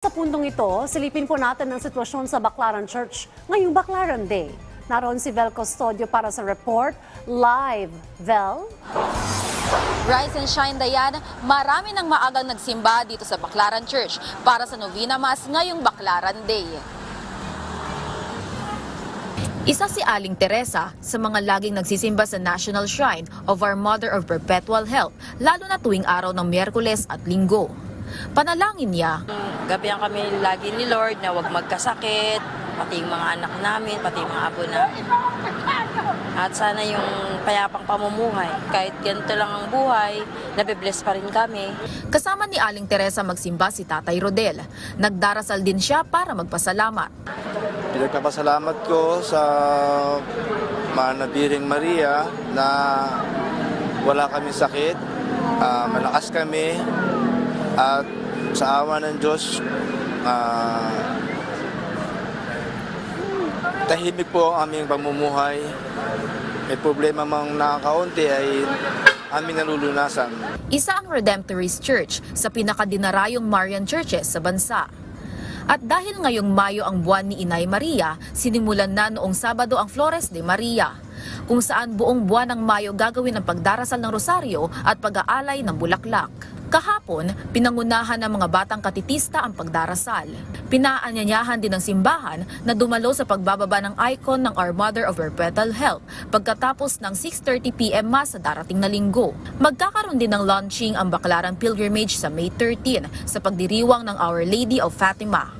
Sa puntong ito, silipin po natin ang sitwasyon sa Baclaran Church ngayong Baclaran Day. Naroon si Vel Custodio para sa report. Live, Vel? Rise and shine, Dayan. Marami ng maagang nagsimba dito sa Baclaran Church para sa Novena Mass ngayong Baclaran Day. Isa si Aling Teresa sa mga laging nagsisimba sa National Shrine of Our Mother of Perpetual Health, lalo na tuwing araw ng Miyerkules at Linggo. Panalangin niya, Gabihan kami lagi ni Lord na huwag magkasakit, pati yung mga anak namin, pati yung mga abo namin. At sana yung payapang pamumuhay. Kahit ganito lang ang buhay, nabibless pa rin kami. kasama ni Aling Teresa magsimba si Tatay Rodel. Nagdarasal din siya para magpasalamat. Pinagpapasalamat ko sa Manabiring Maria na wala kami sakit, ah, malakas kami, at sa awa ng Diyos, ah, tahimik po ang aming pamumuhay. May problema mang nakakaunti ay aming nalulunasan. Isa ang Redemptorist Church sa pinakadinarayong Marian churches sa bansa. At dahil ngayong Mayo ang buwan ni Inay Maria, sinimulan na noong Sabado ang Flores de Maria, kung saan buong buwan ng Mayo gagawin ang pagdarasal ng rosaryo at pag-aalay ng bulaklak. Kahapon, pinangunahan ng mga batang katitista ang pagdarasal. Pinaanyanyahan din ng simbahan na dumalo sa pagbababa ng icon ng Our Mother of Perpetual Health pagkatapos ng 6.30pm mass sa darating na linggo. Magkakaroon din ng launching ang Baclaran Pilgrimage sa May 13 sa pagdiriwang ng Our Lady of Fatima.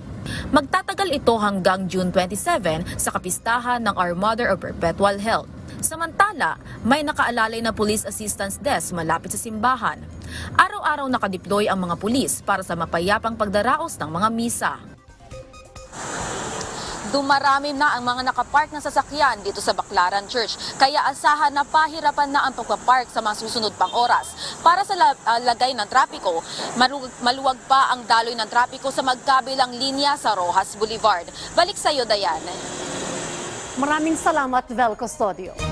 Magtatagal ito hanggang June 27 sa kapistahan ng Our Mother of Perpetual Health. Samantala, may nakaalalay na police assistance desk malapit sa simbahan. Araw-araw nakadeploy ang mga pulis para sa mapayapang pagdaraos ng mga misa. Dumarami na ang mga nakapark na sasakyan dito sa Baclaran Church. Kaya asahan na pahirapan na ang pagpapark sa mga susunod pang oras. Para sa ah, lagay ng trapiko, maluwag pa ang daloy ng trapiko sa magkabilang linya sa Rojas Boulevard. Balik sa iyo, Dayan. Maraming salamat, Vel Custodio.